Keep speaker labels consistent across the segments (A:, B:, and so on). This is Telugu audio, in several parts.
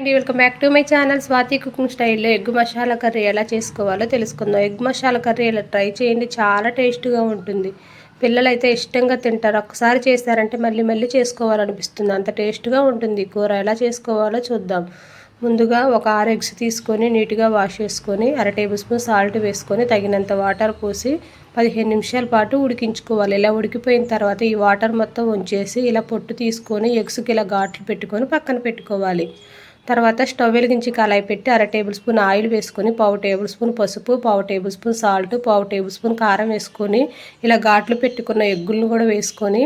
A: అండి welcome back to my channel. Swathi cooking స్టైల్లో ఎగ్ మసాలా కర్రీ ఎలా చేసుకోవాలో తెలుసుకుందాం. ఎగ్ మసాలా కర్రీ ఎలా ట్రై చేయండి చాలా టేస్ట్గా ఉంటుంది. పిల్లలైతే ఇష్టంగా తింటారు. ఒక్కసారి చేశారంటే మళ్ళీ మళ్ళీ చేసుకోవాలనిపిస్తుంది. అంత టేస్ట్గా ఉంటుంది. కూర ఎలా చేసుకోవాలో చూద్దాం. ముందుగా ఒక ఆరు ఎగ్స్ తీసుకొని నీట్గా వాష్ చేసుకొని అర టేబుల్ స్పూన్ సాల్ట్ వేసుకొని తగినంత వాటర్ పోసి పదిహేను నిమిషాల పాటు ఉడికించుకోవాలి. ఇలా ఉడికిపోయిన తర్వాత ఈ వాటర్ మొత్తం ఉంచేసి ఇలా పొట్టు తీసుకొని ఎగ్స్కి ఇలా ఘాట్లు పెట్టుకొని పక్కన పెట్టుకోవాలి. తర్వాత స్టవ్ వెలిగించి కళాయి పెట్టి అర టేబుల్ స్పూన్ ఆయిల్ వేసుకొని పావు టేబుల్ స్పూన్ పసుపు పావు టేబుల్ స్పూన్ సాల్ట్ పావు టేబుల్ స్పూన్ కారం వేసుకొని ఇలా ఘాట్లు పెట్టుకున్న ఎగ్గులను కూడా వేసుకొని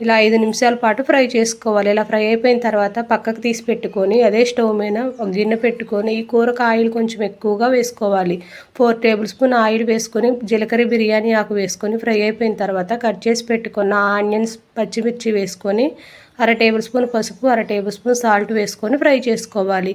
A: ఇలా ఐదు నిమిషాల పాటు ఫ్రై చేసుకోవాలి. ఇలా ఫ్రై అయిపోయిన తర్వాత పక్కకు తీసి పెట్టుకొని అదే స్టవ్ మీద ఒక గిన్నె పెట్టుకొని ఈ కూరకు ఆయిల్ కొంచెం ఎక్కువగా వేసుకోవాలి. ఫోర్ టేబుల్ స్పూన్ ఆయిల్ వేసుకొని జీలకర్ర బిర్యానీ ఆకు వేసుకొని ఫ్రై అయిపోయిన తర్వాత కట్ చేసి పెట్టుకున్న ఆనియన్స్ పచ్చిమిర్చి వేసుకొని అర టేబుల్ స్పూన్ పసుపు అర టేబుల్ స్పూన్ సాల్ట్ వేసుకొని ఫ్రై చేసుకోవాలి.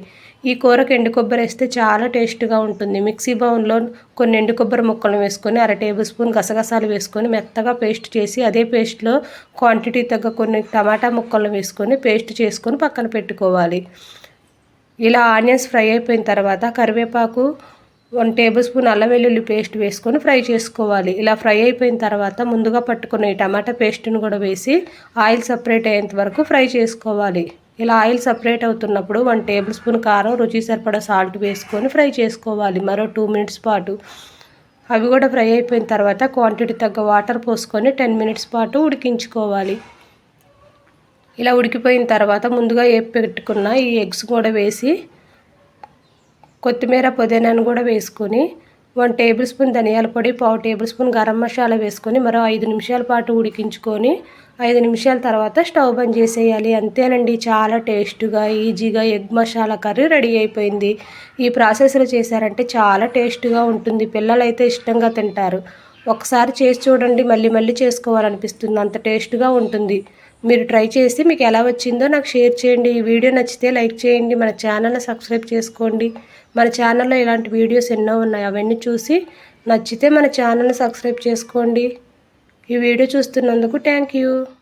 A: ఈ కూరకు ఎండు కొబ్బరి వేస్తే చాలా టేస్ట్గా ఉంటుంది. మిక్సీ బౌన్లో కొన్ని ఎండు కొబ్బరి ముక్కలు వేసుకొని అర టేబుల్ స్పూన్ గసగసాలు వేసుకొని మెత్తగా పేస్ట్ చేసి అదే పేస్ట్లో క్వాంటిటీ తగ్గ కొన్ని టమాటా ముక్కలు వేసుకొని పేస్ట్ చేసుకొని పక్కన పెట్టుకోవాలి. ఇలా ఆనియన్స్ ఫ్రై అయిపోయిన తర్వాత కరివేపాకు వన్ టేబుల్ స్పూన్ అల్లం వెల్లుల్లి పేస్ట్ వేసుకొని ఫ్రై చేసుకోవాలి. ఇలా ఫ్రై అయిపోయిన తర్వాత ముందుగా పట్టుకున్న ఈ టమాటా పేస్ట్ను కూడా వేసి ఆయిల్ సపరేట్ అయ్యేంత వరకు ఫ్రై చేసుకోవాలి. ఇలా ఆయిల్ సపరేట్ అవుతున్నప్పుడు వన్ టేబుల్ స్పూన్ కారం రుచి సరిపడా సాల్ట్ వేసుకొని ఫ్రై చేసుకోవాలి. మరో టూ మినిట్స్ పాటు. అవి కూడా ఫ్రై అయిపోయిన తర్వాత క్వాంటిటీ తగ్గ వాటర్ పోసుకొని టెన్ మినిట్స్ పాటు ఉడికించుకోవాలి. ఇలా ఉడికిపోయిన తర్వాత ముందుగా ఏ పెట్టుకున్న ఈ ఎగ్స్ కూడా వేసి కొత్తిమీర పుదీనాను కూడా వేసుకొని వన్ టేబుల్ స్పూన్ ధనియాల పొడి పావు టేబుల్ స్పూన్ గరం మసాలా వేసుకొని మరో ఐదు నిమిషాల పాటు ఉడికించుకొని ఐదు నిమిషాల తర్వాత స్టవ్ బంద్ చేసేయాలి. అంతేనండి చాలా టేస్ట్గా ఈజీగా ఎగ్ మసాలా కర్రీ రెడీ అయిపోయింది. ఈ ప్రాసెస్లో చేశారంటే చాలా టేస్ట్గా ఉంటుంది. పిల్లలు అయితే ఇష్టంగా తింటారు. ఒకసారి చేసి చూడండి మళ్ళీ మళ్ళీ చేసుకోవాలనిపిస్తుంది. అంత టేస్ట్గా ఉంటుంది. మీరు ట్రై చేసి మీకు ఎలా వచ్చిందో నాకు షేర్ చేయండి. ఈ వీడియో నచ్చితే లైక్ చేయండి. మన ఛానల్ని సబ్స్క్రైబ్ చేసుకోండి. మన ఛానల్లో ఇలాంటి వీడియోస్ ఎన్నో ఉన్నాయి. అవన్నీ చూసి నచ్చితే మన ఛానల్ని సబ్స్క్రైబ్ చేసుకోండి. ఈ వీడియో చూస్తున్నందుకు థ్యాంక్ యూ